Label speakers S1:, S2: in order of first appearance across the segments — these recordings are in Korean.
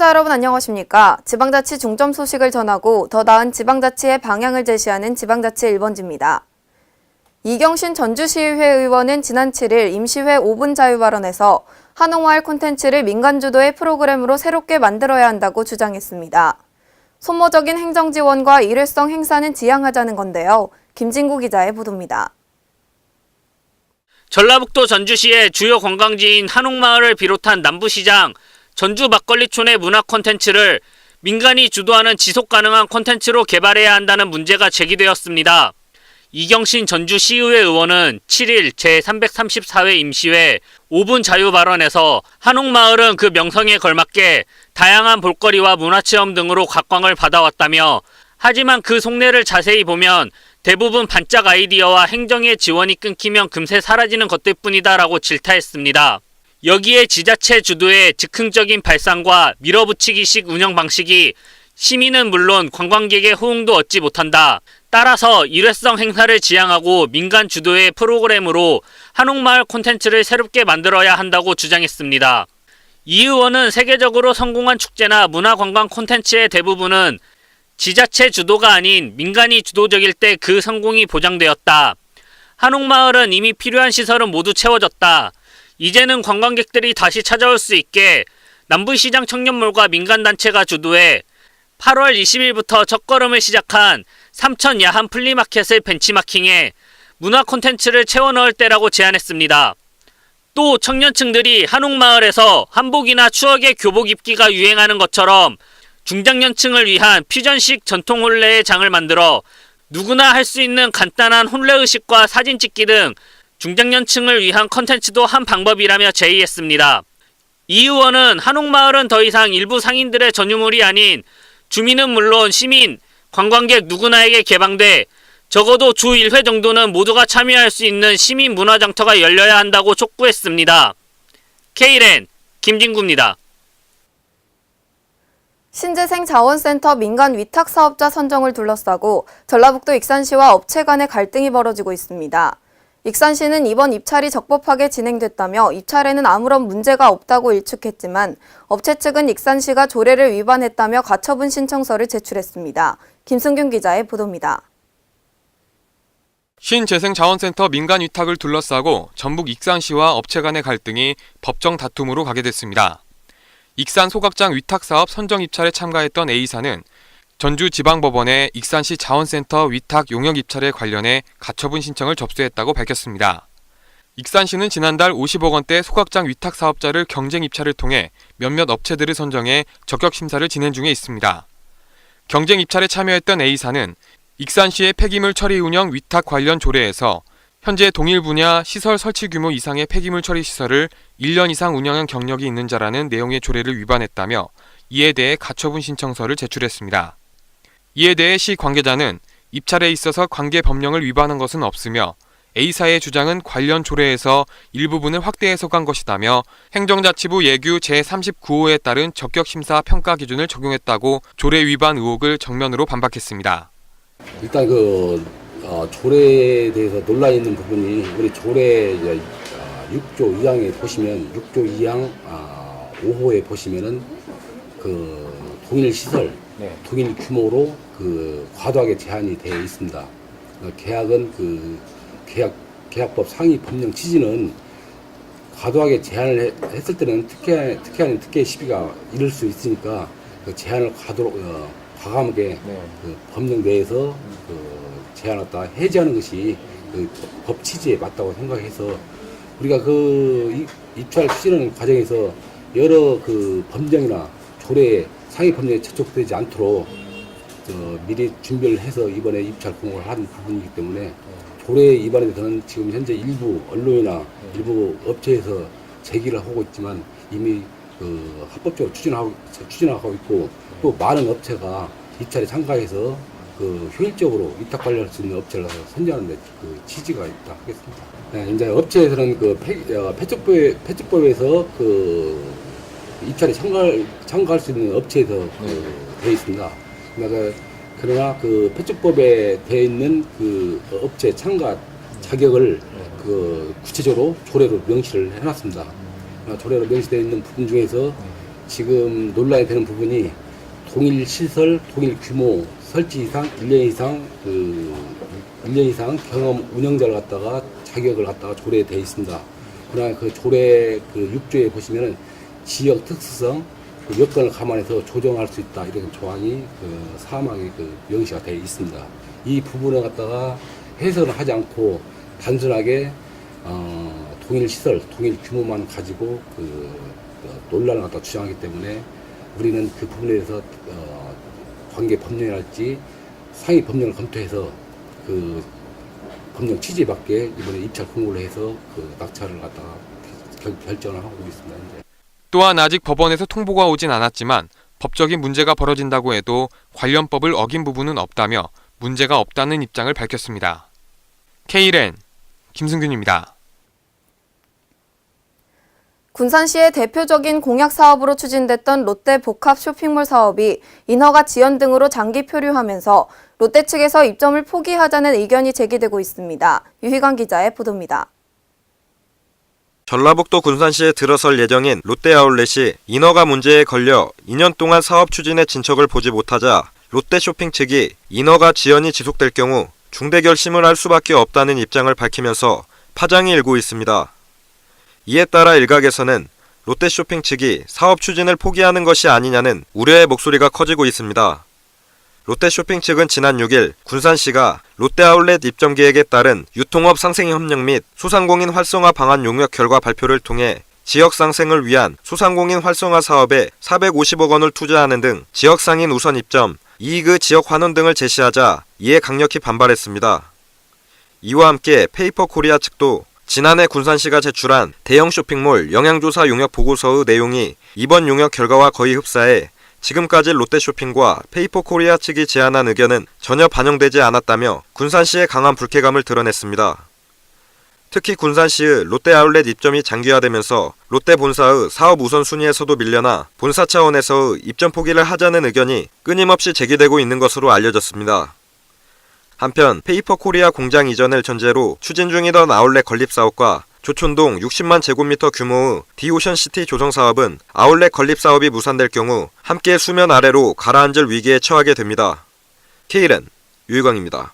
S1: 시청자 여러분 안녕하십니까? 지방자치 중점 소식을 전하고 더 나은 지방자치의 방향을 제시하는 지방자치 1번지입니다. 이경신 전주시의회 의원은 지난 7일 임시회 5분 자유 발언에서 한옥마을 콘텐츠를 민간 주도의 프로그램으로 새롭게 만들어야 한다고 주장했습니다. 소모적인 행정 지원과 일회성 행사는 지양하자는 건데요. 김진구 기자의 보도입니다.
S2: 전라북도 전주시의 주요 관광지인 한옥마을을 비롯한 남부시장, 전주 막걸리촌의 문화 콘텐츠를 민간이 주도하는 지속 가능한 콘텐츠로 개발해야 한다는 문제가 제기되었습니다. 이경신 전주시의회 의원은 7일 제334회 임시회 5분 자유 발언에서 한옥마을은 그 명성에 걸맞게 다양한 볼거리와 문화체험 등으로 각광을 받아왔다며 하지만 그 속내를 자세히 보면 대부분 반짝 아이디어와 행정의 지원이 끊기면 금세 사라지는 것들 뿐이다라고 질타했습니다. 여기에 지자체 주도의 즉흥적인 발상과 밀어붙이기식 운영 방식이 시민은 물론 관광객의 호응도 얻지 못한다. 따라서 일회성 행사를 지향하고 민간 주도의 프로그램으로 한옥마을 콘텐츠를 새롭게 만들어야 한다고 주장했습니다. 이 의원은 세계적으로 성공한 축제나 문화관광 콘텐츠의 대부분은 지자체 주도가 아닌 민간이 주도적일 때 그 성공이 보장되었다. 한옥마을은 이미 필요한 시설은 모두 채워졌다. 이제는 관광객들이 다시 찾아올 수 있게 남부시장 청년몰과 민간단체가 주도해 8월 20일부터 첫걸음을 시작한 삼천 야한 플리마켓을 벤치마킹해 문화 콘텐츠를 채워 넣을 때라고 제안했습니다. 또 청년층들이 한옥마을에서 한복이나 추억의 교복 입기가 유행하는 것처럼 중장년층을 위한 퓨전식 전통 혼례의 장을 만들어 누구나 할 수 있는 간단한 혼례 의식과 사진 찍기 등 중장년층을 위한 컨텐츠도 한 방법이라며 제의했습니다. 이 의원은 한옥마을은 더 이상 일부 상인들의 전유물이 아닌 주민은 물론 시민, 관광객 누구나에게 개방돼 적어도 주 1회 정도는 모두가 참여할 수 있는 시민 문화 장터가 열려야 한다고 촉구했습니다. K랜 김진구입니다.
S1: 신재생 자원센터 민간 위탁 사업자 선정을 둘러싸고 전라북도 익산시와 업체 간의 갈등이 벌어지고 있습니다. 익산 시는 이번 입찰이 적법하게 진행됐다며 입찰에는 아무런 문제가 없다고 일축했지만 업체 측은 익산 시가 조례를 위반했다며 가처분 신청서를 제출했습니다. 김승균 기자의 보도입니다.
S3: 신재생자원센터 민간 위탁을 둘러싸고 전북 익산시와 업체 간의 갈등이 법정 다툼으로 가게 됐습니다. 익산 소각장 위탁 사업 선정 입찰에 참가했던 A사는 전주지방법원에 익산시 자원센터 위탁 용역 입찰에 관련해 가처분 신청을 접수했다고 밝혔습니다. 익산시는 지난달 50억 원대 소각장 위탁 사업자를 경쟁 입찰을 통해 몇몇 업체들을 선정해 적격 심사를 진행 중에 있습니다. 경쟁 입찰에 참여했던 A사는 익산시의 폐기물 처리 운영 위탁 관련 조례에서 현재 동일 분야 시설 설치 규모 이상의 폐기물 처리 시설을 1년 이상 운영한 경력이 있는 자라는 내용의 조례를 위반했다며 이에 대해 가처분 신청서를 제출했습니다. 이에 대해 시 관계자는 입찰에 있어서 관계 법령을 위반한 것은 없으며 A사의 주장은 관련 조례에서 일부분을 확대 해석한 것이다며 행정자치부 예규 제39호에 따른 적격심사 평가 기준을 적용했다고 조례 위반 의혹을 정면으로 반박했습니다.
S4: 일단 그 어, 조례에 대해서 논란이 있는 부분이 우리 조례 어, 6조 2항에 보시면 6조 2항 아, 5호에 보시면은 그 동일 시설, 동일 규모로 그 과도하게 제한이 되어 있습니다. 어, 계약은 그 계약 계약법 상위 법령 취지는 과도하게 제한을 해- 했을 때는 특혜 특혜 아닌 특혜 시비가 이를 수 있으니까 그 제한을 과도로 어, 과감하게 그 법령 내에서 그 제한했다 해제하는 것이 그 법 취지에 맞다고 생각해서 우리가 그 이- 입찰 추진하는 과정에서 여러 그 법령이나 조례 상위 법령에 접촉되지 않도록 저 미리 준비를 해서 이번에 입찰 공고를 한 부분이기 때문에 조례 위반에 대해서는 지금 현재 일부 언론이나 일부 업체에서 제기를 하고 있지만 이미 그 합법적으로 추진하고 추진하고 있고 또 많은 업체가 입찰에 참가해서 그 효율적으로 위탁 관리할 수 있는 업체를 선정하는 데 그 취지가 있다 하겠습니다. 네, 이제 업체에서는 그 폐, 어, 폐촉법에, 폐촉법에서 그 입찰에 참가, 참가할 수 있는 업체에서 그 되어 있습니다. 그러니까 그러나 그 폐촉법에 되어 있는 그 업체 참가 자격을 그 구체적으로 조례로 명시를 해놨습니다. 어, 조례로 명시되어 있는 부분 중에서 지금 논란이 되는 부분이 동일 시설, 동일 규모, 설치 이상, 1년 이상 그 1년 이상 경험 운영자를 갖다가 자격을 갖다가 조례돼 있습니다. 그러나 그 조례 그 6조에 보시면은 지역 특수성, 그 여건을 감안해서 조정할 수 있다 이런 조항이 그 사망에 그 명시가 되어 있습니다. 이 부분을 갖다가 해설을 하지 않고 단순하게 어, 동일 시설, 동일 규모만 가지고 그 어, 논란을 갖다 주장하기 때문에 우리는 그 부분에 대해서 어, 관계 법령이랄지 상위 법령을 검토해서 그 법령 취지에 맞게 이번에 입찰 공고를 해서 그 낙찰을 갖다가 결, 결정을 하고 있습니다. 이제.
S3: 또한 아직 법원에서 통보가 오진 않았지만 법적인 문제가 벌어진다고 해도 관련법을 어긴 부분은 없다며 문제가 없다는 입장을 밝혔습니다. K랜 김승균입니다.
S1: 군산시의 대표적인 공약 사업으로 추진됐던 롯데 복합 쇼핑몰 사업이 인허가 지연 등으로 장기 표류하면서 롯데 측에서 입점을 포기하자는 의견이 제기되고 있습니다. 유희관 기자의 보도입니다.
S5: 전라북도 군산시에 들어설 예정인 롯데아울렛이 인허가 문제에 걸려 2년 동안 사업 추진에 진척을 보지 못하자 롯데쇼핑 측이 인허가 지연이 지속될 경우 중대 결심을 할 수밖에 없다는 입장을 밝히면서 파장이 일고 있습니다. 이에 따라 일각에서는 롯데쇼핑 측이 사업 추진을 포기하는 것이 아니냐는 우려의 목소리가 커지고 있습니다. 롯데쇼핑 측은 지난 6일 군산시가 롯데아울렛 입점 계획에 따른 유통업 상생 협력 및 소상공인 활성화 방안 용역 결과 발표를 통해 지역 상생을 위한 소상공인 활성화 사업에 450억 원을 투자하는 등 지역 상인 우선 입점, 이익의 지역 환원 등을 제시하자 이에 강력히 반발했습니다. 이와 함께 페이퍼 코리아 측도 지난해 군산시가 제출한 대형 쇼핑몰 영양조사 용역 보고서의 내용이 이번 용역 결과와 거의 흡사해 지금까지 롯데쇼핑과 페이퍼코리아 측이 제안한 의견은 전혀 반영되지 않았다며 군산시의 강한 불쾌감을 드러냈습니다. 특히 군산시의 롯데 아울렛 입점이 장기화되면서 롯데 본사의 사업 우선순위에서도 밀려나 본사 차원에서의 입점 포기를 하자는 의견이 끊임없이 제기되고 있는 것으로 알려졌습니다. 한편 페이퍼코리아 공장 이전을 전제로 추진 중이던 아울렛 건립 사업과 조촌동 60만 제곱미터 규모의 디오션시티 조성 사업은 아울렛 건립 사업이 무산될 경우 함께 수면 아래로 가라앉을 위기에 처하게 됩니다. K는 유희광입니다.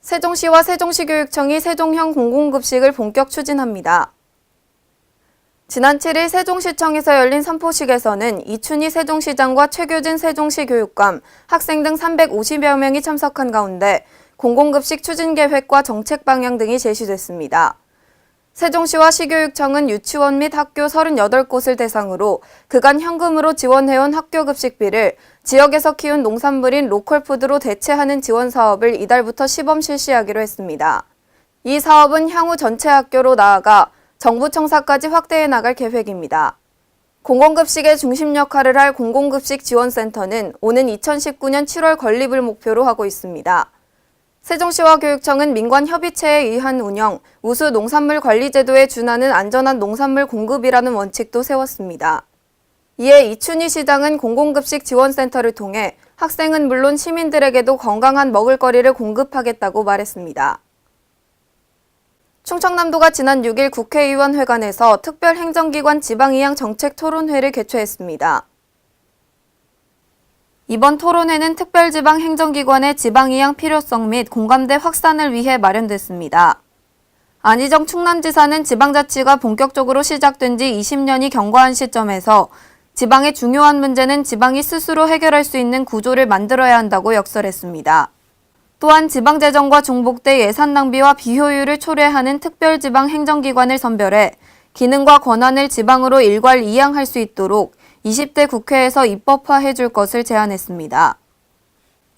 S1: 세종시와 세종시교육청이 세종형 공공급식을 본격 추진합니다. 지난 7일 세종시청에서 열린 선포식에서는 이춘희 세종시장과 최규진 세종시 교육감, 학생 등 350여 명이 참석한 가운데 공공급식 추진 계획과 정책 방향 등이 제시됐습니다. 세종시와 시교육청은 유치원 및 학교 38곳을 대상으로 그간 현금으로 지원해온 학교 급식비를 지역에서 키운 농산물인 로컬푸드로 대체하는 지원 사업을 이달부터 시범 실시하기로 했습니다. 이 사업은 향후 전체 학교로 나아가 정부 청사까지 확대해 나갈 계획입니다. 공공급식의 중심 역할을 할 공공급식 지원센터는 오는 2019년 7월 건립을 목표로 하고 있습니다. 세종시와 교육청은 민관 협의체에 의한 운영, 우수 농산물 관리 제도에 준하는 안전한 농산물 공급이라는 원칙도 세웠습니다. 이에 이춘희 시장은 공공급식 지원센터를 통해 학생은 물론 시민들에게도 건강한 먹을거리를 공급하겠다고 말했습니다. 충청남도가 지난 6일 국회의원 회관에서 특별행정기관 지방이양 정책 토론회를 개최했습니다. 이번 토론회는 특별지방행정기관의 지방이양 필요성 및 공감대 확산을 위해 마련됐습니다. 안희정 충남지사는 지방자치가 본격적으로 시작된 지 20년이 경과한 시점에서 지방의 중요한 문제는 지방이 스스로 해결할 수 있는 구조를 만들어야 한다고 역설했습니다. 또한 지방재정과 중복돼 예산 낭비와 비효율을 초래하는 특별지방행정기관을 선별해 기능과 권한을 지방으로 일괄 이양할 수 있도록 20대 국회에서 입법화해 줄 것을 제안했습니다.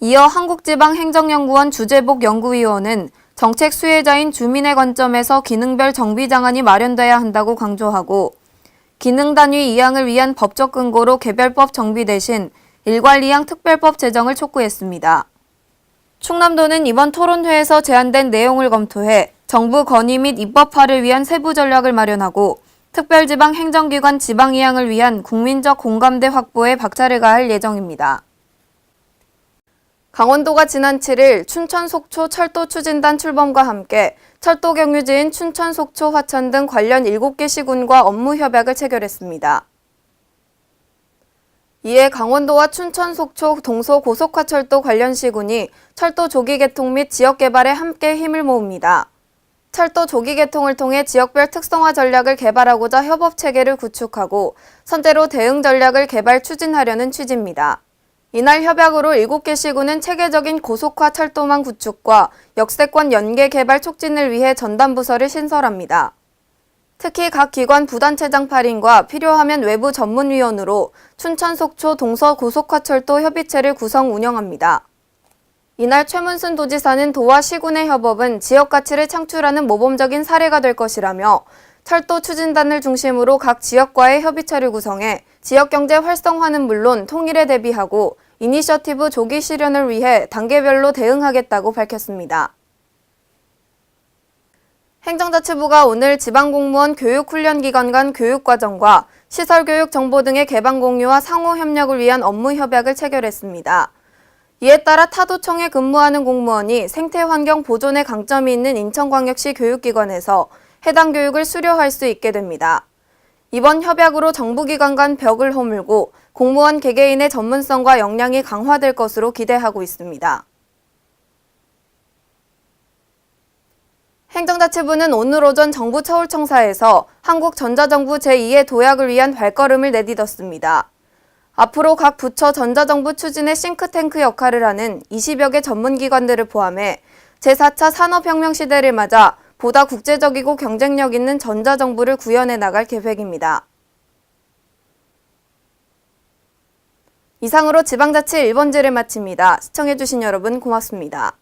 S1: 이어 한국지방행정연구원 주재복 연구위원은 정책 수혜자인 주민의 관점에서 기능별 정비 장안이 마련돼야 한다고 강조하고 기능 단위 이양을 위한 법적 근거로 개별법 정비 대신 일괄 이양 특별법 제정을 촉구했습니다. 충남도는 이번 토론회에서 제안된 내용을 검토해 정부 건의 및 입법화를 위한 세부 전략을 마련하고 특별지방 행정기관 지방 이양을 위한 국민적 공감대 확보에 박차를 가할 예정입니다. 강원도가 지난 7일 춘천 속초 철도 추진단 출범과 함께 철도 경유지인 춘천 속초 화천 등 관련 7개 시군과 업무 협약을 체결했습니다. 이에 강원도와 춘천 속초 동서 고속화철도 관련 시군이 철도 조기 개통 및 지역 개발에 함께 힘을 모읍니다. 철도 조기 개통을 통해 지역별 특성화 전략을 개발하고자 협업 체계를 구축하고 선제로 대응 전략을 개발 추진하려는 취지입니다. 이날 협약으로 7개 시군은 체계적인 고속화 철도망 구축과 역세권 연계 개발 촉진을 위해 전담 부서를 신설합니다. 특히 각 기관 부단체장 8인과 필요하면 외부 전문위원으로 춘천 속초 동서 고속화철도 협의체를 구성 운영합니다. 이날 최문순 도지사는 도와 시군의 협업은 지역 가치를 창출하는 모범적인 사례가 될 것이라며 철도 추진단을 중심으로 각 지역과의 협의체를 구성해 지역 경제 활성화는 물론 통일에 대비하고 이니셔티브 조기 실현을 위해 단계별로 대응하겠다고 밝혔습니다. 행정자치부가 오늘 지방공무원 교육훈련기관 간 교육과정과 시설교육 정보 등의 개방 공유와 상호 협력을 위한 업무 협약을 체결했습니다. 이에 따라 타도청에 근무하는 공무원이 생태환경 보존에 강점이 있는 인천광역시 교육기관에서 해당 교육을 수료할 수 있게 됩니다. 이번 협약으로 정부기관 간 벽을 허물고 공무원 개개인의 전문성과 역량이 강화될 것으로 기대하고 있습니다. 행정자치부는 오늘 오전 정부 서울청사에서 한국전자정부 제2의 도약을 위한 발걸음을 내딛었습니다. 앞으로 각 부처 전자정부 추진의 싱크탱크 역할을 하는 20여 개 전문기관들을 포함해 제4차 산업혁명 시대를 맞아 보다 국제적이고 경쟁력 있는 전자정부를 구현해 나갈 계획입니다. 이상으로 지방자치 1번지를 마칩니다. 시청해주신 여러분 고맙습니다.